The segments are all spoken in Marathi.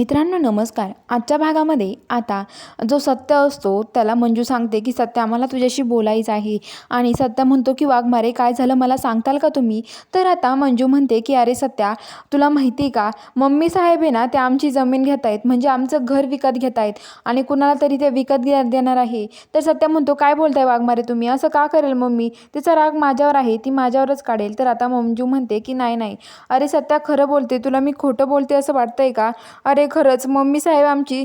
मित्रांनो नमस्कार. आजच्या भागामध्ये आता जो सत्य असतो त्याला मंजू सांगते की सत्य आम्हाला तुझ्याशी बोलायचं आहे. आणि सत्य म्हणतो की वाघमारे काय झालं? मला सांगताल का तुम्ही? तर आता मंजू म्हणते की अरे सत्या तुला माहिती आहे का? मम्मी साहेब आहे ना ते आमची जमीन घेत आहेत. म्हणजे आमचं घर विकत घेत आहेत. आणि कुणाला तरी ते विकत घे देणार आहे. तर सत्या म्हणतो काय बोलताय वाघमारे तुम्ही? असं का करेल मम्मी? तिचा राग माझ्यावर आहे ती माझ्यावरच काढेल. तर आता मंजू म्हणते की नाही नाही. अरे सत्या खरं बोलते. तुला मी खोटं बोलते असं वाटतंय का? अरे खरंच मम्मी साहेब आमची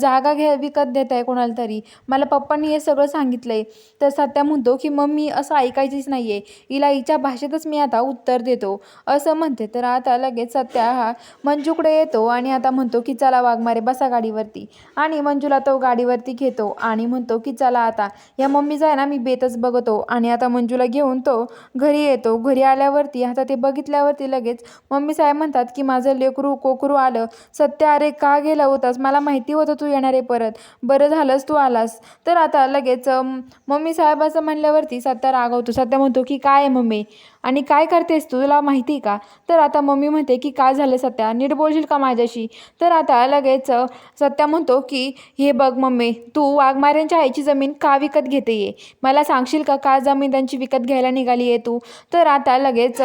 जागा घ्या विकत देत आहे कोणाला तरी. मला पप्पांनी हे सगळं सांगितलं आहे तर सत्या म्हणतो की मम्मी असं ऐकायचीच नाही आहे हिला हिच्या भाषेतच मी आता उत्तर देतो. असं म्हणते. तर आता लगेच सत्या हा मंजूकडे येतो आणि आता म्हणतो की चला वाघमारे बसा गाडीवरती. आणि मंजूला तो गाडीवरती घेतो आणि म्हणतो की चला आता. या मम्मीचा आहे ना मी बेतच बघतो. आणि आता मंजूला घेऊन तो घरी येतो. घरी आल्यावरती आता ते बघितल्यावरती लगेच मम्मी साहेब म्हणतात की माझं लेकरू कोकरू आलं. सत्या अरे का गेला होतास? मला माहिती होतं तू येणार आहे परत. बरं झालंस तू आलास. तर आता लगेच मम्मी साहेब असं म्हणल्यावरती सत्या रागवतो. सत्या म्हणतो की काय आहे मम्मी? आणि काय करतेस तू तुला माहिती आहे का? तर आता मम्मी म्हणते की काय झालं सत्या? नीट बोलशील का माझ्याशी? तर आता लगेच सत्या म्हणतो की हे बघ मम्मी तू वाघमाऱ्यांच्या आईची जमीन का विकत घेते ये? मला सांगशील का का जमीन त्यांची विकत घ्यायला निघाली आहे तू? तर आता लगेच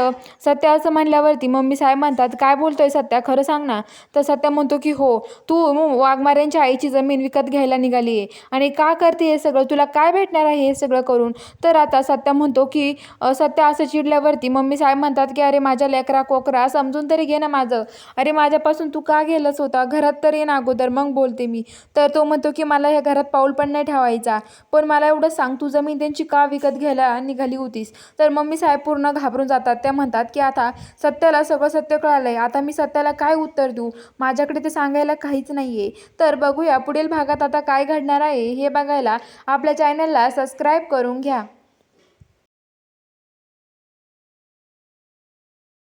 सत्या असं म्हणल्यावरती मम्मी साहेब म्हणतात काय बोलतोय सत्या? खरं सांग ना. तर सत्या म्हणतो की हो तू वाघमाऱ्यांच्या आईची जमीन विकत घ्यायला निघाली आहे आणि का करते हे सगळं? तुला काय भेटणार आहे हे सगळं करून? तर आता सत्या म्हणतो की सत्या असं चिडल्यावर चिडल्यावरती मम्मी साहेब म्हणतात की अरे माझ्या लेकरा कोकरा समजून तरी घे ना माझं. अरे माझ्यापासून तू का गेलंस होता? घरात तर ये ना अगोदर मग बोलते मी. तर तो म्हणतो की मला ह्या घरात पाऊल पण नाही ठेवायचा. पण मला एवढं सांग तू जमीन त्यांची का विकत घ्यायला निघाली होतीस? तर मम्मी साहेब पूर्ण घाबरून जातात. त्या म्हणतात की आता सत्याला सगळं सत्य कळालंय. आता मी सत्याला काय उत्तर देऊ? माझ्याकडे ते सांगायला काहीच नाही आहे तर बघूया पुढील भागात आता काय घडणार आहे हे बघायला आपल्या चॅनलला सबस्क्राईब करून घ्या.